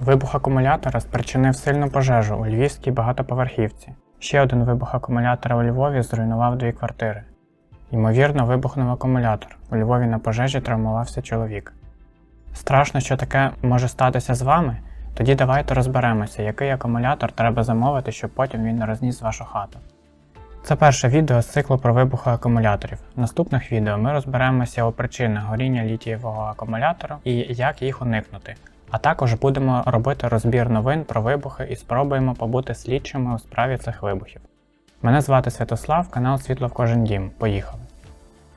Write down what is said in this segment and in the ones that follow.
Вибух акумулятора спричинив сильну пожежу у львівській багатоповерхівці. Ще один вибух акумулятора у Львові зруйнував дві квартири. Ймовірно, вибухнув акумулятор. У Львові на пожежі травмувався чоловік. Страшно, що таке може статися з вами? Тоді давайте розберемося, який акумулятор треба замовити, щоб потім він розніс вашу хату. Це перше відео з циклу про вибухи акумуляторів. В наступних відео ми розберемося у причинах горіння літієвого акумулятора і як їх уникнути. А також будемо робити розбір новин про вибухи і спробуємо побути слідчими у справі цих вибухів. Мене звати Святослав, канал Світло в кожен дім. Поїхали.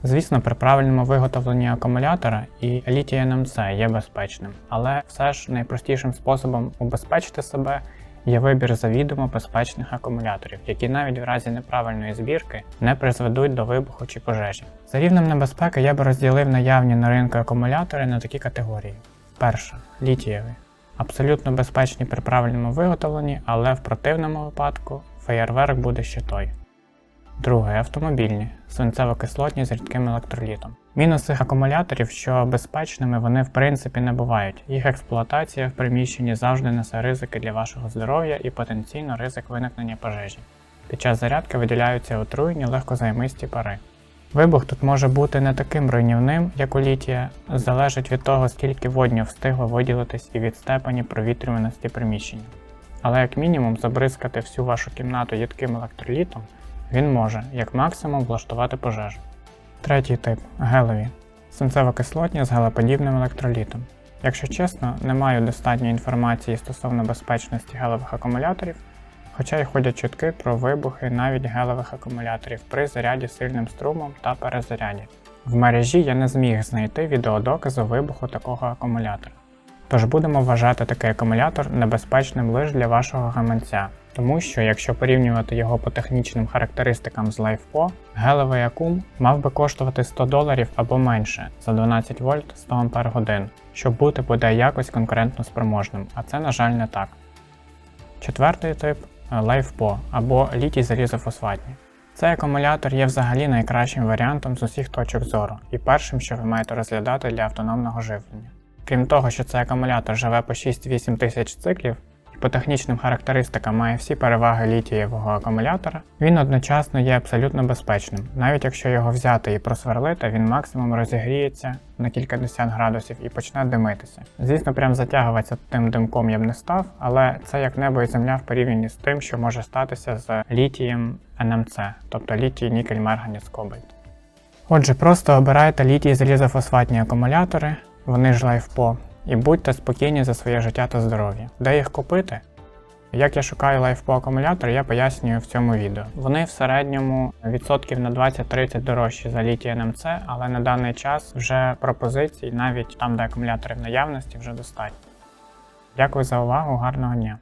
Звісно, при правильному виготовленні акумулятора і літій НМЦ є безпечним, але все ж найпростішим способом убезпечити себе є вибір завідомо безпечних акумуляторів, які навіть в разі неправильної збірки не призведуть до вибуху чи пожежі. За рівнем небезпеки я би розділив наявні на ринку акумулятори на такі категорії: перша літієві. Абсолютно безпечні при правильному виготовленні, але в противному випадку феєрверк буде ще той. Друге автомобільні, свинцево-кислотні з рідким електролітом. Мінус акумуляторів, що безпечними вони в принципі не бувають. Їх експлуатація в приміщенні завжди несе ризики для вашого здоров'я і потенційно ризик виникнення пожежі. Під час зарядки виділяються отруйні легкозаймисті пари. Вибух тут може бути не таким руйнівним, як у літія, залежить від того, скільки водню встигло виділитись і від степені провітрюваності приміщення. Але як мінімум забризкати всю вашу кімнату їдким електролітом він може, як максимум, влаштувати пожежу. Третій тип гелеві. Свинцево-кислотні з гелеподібним електролітом. Якщо чесно, не маю достатньої інформації стосовно безпечності гелевих акумуляторів, хоча й ходять чутки про вибухи навіть гелевих акумуляторів при заряді сильним струмом та перезаряді. В мережі я не зміг знайти відеодоказу вибуху такого акумулятора. Тож будемо вважати такий акумулятор небезпечним лише для вашого гаманця, тому що якщо порівнювати його по технічним характеристикам з LifePo, гелевий акум мав би коштувати 100 доларів або менше за 12 вольт 100 Ампер годин, щоб бути буде якось конкурентно спроможним, а це, на жаль, не так. Четвертий тип LifePo або літій залізофосфатні. Цей акумулятор є взагалі найкращим варіантом з усіх точок зору і першим, що ви маєте розглядати для автономного живлення. Крім того, що цей акумулятор живе по 6-8 тисяч циклів по технічним характеристикам має всі переваги літієвого акумулятора, він одночасно є абсолютно безпечним. Навіть якщо його взяти і просверлити, він максимум розігріється на кількадесят градусів і почне димитися. Звісно, прям затягуватися тим димком я б не став, але це як небо і земля в порівнянні з тим, що може статися з літієм НМЦ, тобто літій нікель марганець кобальт. Отже, просто обирайте літій залізофосфатні акумулятори, вони ж LifePo, і будьте спокійні за своє життя та здоров'я. Де їх купити? Як я шукаю лайфпо акумулятор, я пояснюю в цьому відео. Вони в середньому відсотків на 20-30 дорожчі за літій НМЦ, але на даний час вже пропозицій, навіть там, де акумулятори в наявності, вже достатньо. Дякую за увагу, гарного дня!